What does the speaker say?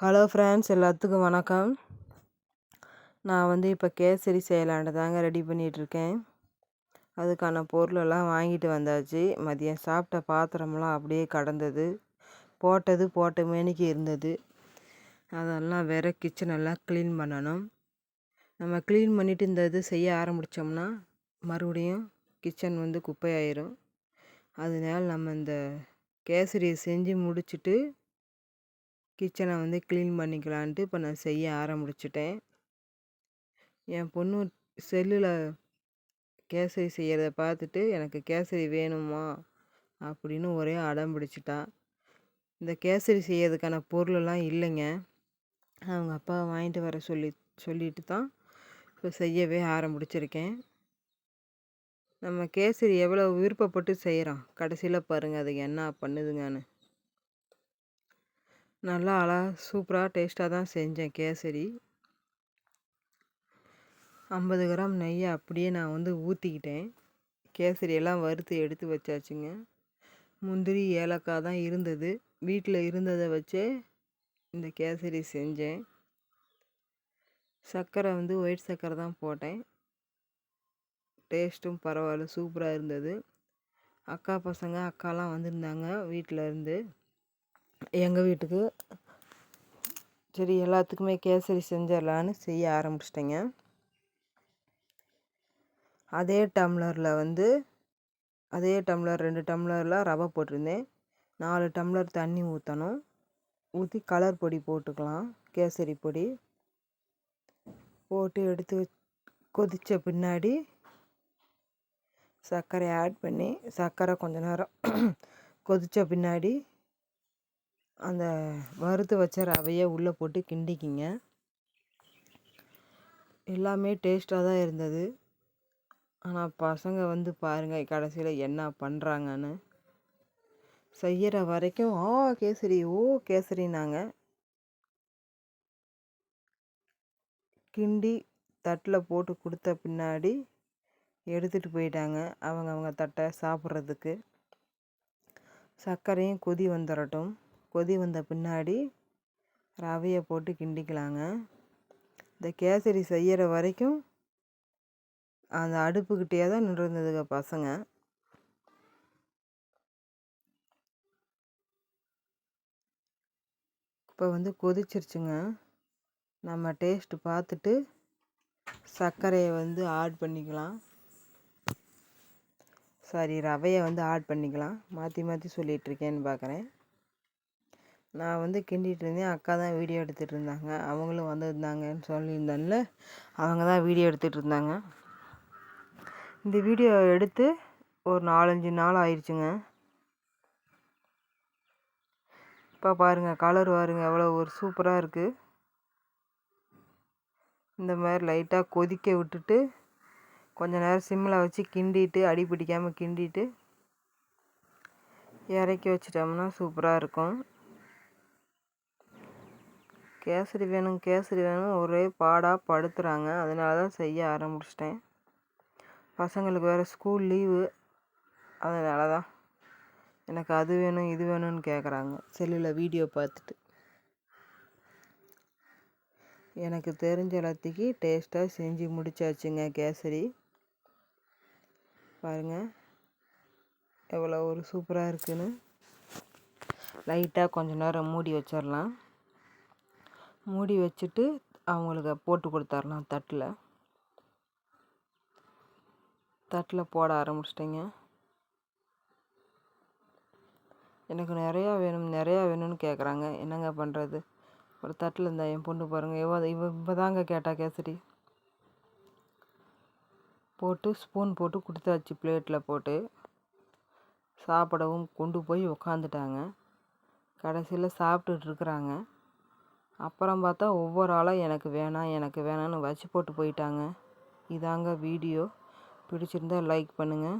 Hello friends எல்லாத்துக்கும் வணக்கம். நான் வந்து இப்போ கேசரி செய்யலான்ட்டு தாங்க ரெடி பண்ணிகிட்ருக்கேன் அதுக்கான பொருளெல்லாம் வாங்கிட்டு வந்தாச்சு. மதியம் சாப்பிட்ட பாத்திரமெல்லாம் அப்படியே கடந்தது. போட்டது போட்ட மேனிக்கு இருந்தது. அதெல்லாம் வேற கிச்சனெல்லாம் க்ளீன் பண்ணணும். நம்ம க்ளீன் பண்ணிவிட்டு இந்த இது செய்ய ஆரம்பித்தோம்னா மறுபடியும் கிச்சன் வந்து குப்பையாயிரும். அதனால் நம்ம இந்த கேசரியை செஞ்சு முடிச்சுட்டு கிச்சனை வந்து க்ளீன் பண்ணிக்கலான்ட்டு இப்போ நான் செய்ய ஆரம்பிச்சிட்டேன். என் பொண்ணு செல்லில் கேசரி செய்கிறத பார்த்துட்டு எனக்கு கேசரி வேணுமா? அப்படின்னு ஒரே அடம் பிடிச்சிட்டா. இந்த கேசரி செய்யறதுக்கான பொருளெல்லாம் இல்லைங்க. அவங்க அப்பா வாங்கிட்டு வர சொல்லி சொல்லிட்டு தான் இப்போ செய்யவே ஆரம்பிச்சிருக்கேன். நம்ம கேசரி எவ்வளோ விருப்பப்பட்டு செய்கிறோம் கடைசியில் பாருங்கள் அது என்ன பண்ணுதுங்கன்னு. நல்லா அழகா சூப்பராக டேஸ்ட்டாக தான் செஞ்சேன் கேசரி. ஐம்பது கிராம் நெய்யை அப்படியே நான் வந்து ஊற்றிக்கிட்டேன் கேசரியெல்லாம் வறுத்து எடுத்து வச்சாச்சுங்க. முந்திரி ஏலக்காய் தான் இருந்தது. வீட்டில் இருந்ததை வச்சே இந்த கேசரி செஞ்சேன். சர்க்கரை வந்து ஒயிட் சர்க்கரை தான் போட்டேன். டேஸ்ட்டும் பரவாயில்ல சூப்பராக இருந்தது. அக்கா பசங்க அக்காலாம் வந்திருந்தாங்க வீட்டில் இருந்து. எங்கள் வீட்டுக்கு. சரி எல்லாத்துக்குமே கேசரி செஞ்சிடலான்னு செய்ய ஆரம்பிச்சிட்டேங்க. அதே டம்ளரில் வந்து அதே டம்ளர் ரெண்டு டம்ளரில் ரவை போட்டிருந்தேன். நாலு டம்ளர் தண்ணி ஊற்றணும் ஊற்றி கலர் பொடி போட்டுக்கலாம் கேசரி பொடி. போட்டு எடுத்து கொதித்த பின்னாடி சர்க்கரை ஆட் பண்ணி சர்க்கரை கொஞ்ச நேரம் கொதித்த பின்னாடி அந்த வறுத்து வச்ச ரவையை உள்ளே போட்டு கிண்டிக்கிங்க. எல்லாமே டேஸ்ட்டாக தான் இருந்தது. ஆனால் பசங்க வந்து பாருங்கள் கடைசியில் என்ன பண்ணுறாங்கன்னு செய்கிற வரைக்கும் ஆ கேசரி ஓ கேசரினாங்க கிண்டி தட்டில் போட்டு கொடுத்த பின்னாடி எடுத்துகிட்டு போயிட்டாங்க அவங்க அவங்க தட்டை சாப்பிட்றதுக்கு. சர்க்கரையும் கொதி வந்துடட்டும் கொதி வந்த பின்னாடி ரவையை போட்டு கிண்டிக்கலாங்க. இந்த கேசரி செய்கிற வரைக்கும் அந்த அடுப்புக்கிட்டே தான் நின்றுருந்ததுங்க பசங்க. இப்போ வந்து கொதிச்சிருச்சுங்க. நம்ம டேஸ்ட்டு பார்த்துட்டு சர்க்கரையை வந்து ஆட் பண்ணிக்கலாம். சாரி ரவையை வந்து ஆட் பண்ணிக்கலாம். மாற்றி மாற்றி சொல்லிகிட்ருக்கேன்னு பார்க்குறேன் நான் வந்து கிண்டிகிட்டு இருந்தேன். அக்கா தான் வீடியோ எடுத்துகிட்டு இருந்தாங்க. அவங்களும் வந்திருந்தாங்கன்னு சொல்லியிருந்தேன்ல. அவங்க தான் வீடியோ எடுத்துகிட்டு இருந்தாங்க. இந்த வீடியோ எடுத்து ஒரு நாலஞ்சு நாள் ஆயிடுச்சுங்க இப்போ பாருங்கள் கலர் பாருங்கள் எவ்வளோ ஒரு சூப்பராக இருக்குது இந்த மாதிரி லைட்டாக கொதிக்க விட்டுட்டு கொஞ்சம் நேரம் சிம்மில் வச்சு கிண்டிட்டு அடி பிடிக்காமல் கிண்டிட்டு இறக்கி வச்சிட்டோம்னா சூப்பராக இருக்கும். கேசரி வேணும் கேசரி வேணும் ஒரே பாடாக படுத்துகிறாங்க அதனால தான் செய்ய ஆரம்பிச்சிட்டேன். பசங்களுக்கு வேறு ஸ்கூல் லீவு அதனால தான் எனக்கு அது வேணும் இது வேணும்னு கேட்குறாங்க செல்லில் வீடியோ பார்த்துட்டு. எனக்கு தெரிஞ்ச எல்லாத்துக்கு டேஸ்ட்டாக செஞ்சு முடிச்சாச்சுங்க கேசரி. பாருங்கள் எவ்வளோ ஒரு சூப்பராக இருக்குன்னு. லைட்டாக கொஞ்சம் நேரம் மூடி வச்சிடலாம். மூடி வச்சுட்டு அவங்களுக்கு போட்டு கொடுத்தர்லாம் தட்டில். தட்டில் போட ஆரம்பிச்சிட்டிங்க. எனக்கு நிறையா வேணும் நிறையா வேணும்னு கேட்குறாங்க என்னங்க பண்ணுறது ஒரு தட்டில் இருந்தால் என் பொண்ணு பாருங்கள் இவ இவ இப்போ தாங்க கேட்டா கேசரி. போட்டு ஸ்பூன் போட்டு கொடுத்தாச்சு பிளேட்டில் போட்டு. சாப்பிடவும் கொண்டு போய் உக்காந்துட்டாங்க. கடைசியில் சாப்பிட்டுட்டு இருக்கிறாங்க. அப்புறம் பார்த்தா ஒவ்வொரு ஆளாக எனக்கு வேணாம் எனக்கு வேணாம்னு வச்சு போட்டு போயிட்டாங்க. இதாங்க வீடியோ. பிடிச்சிருந்தா லைக் பண்ணுங்கள்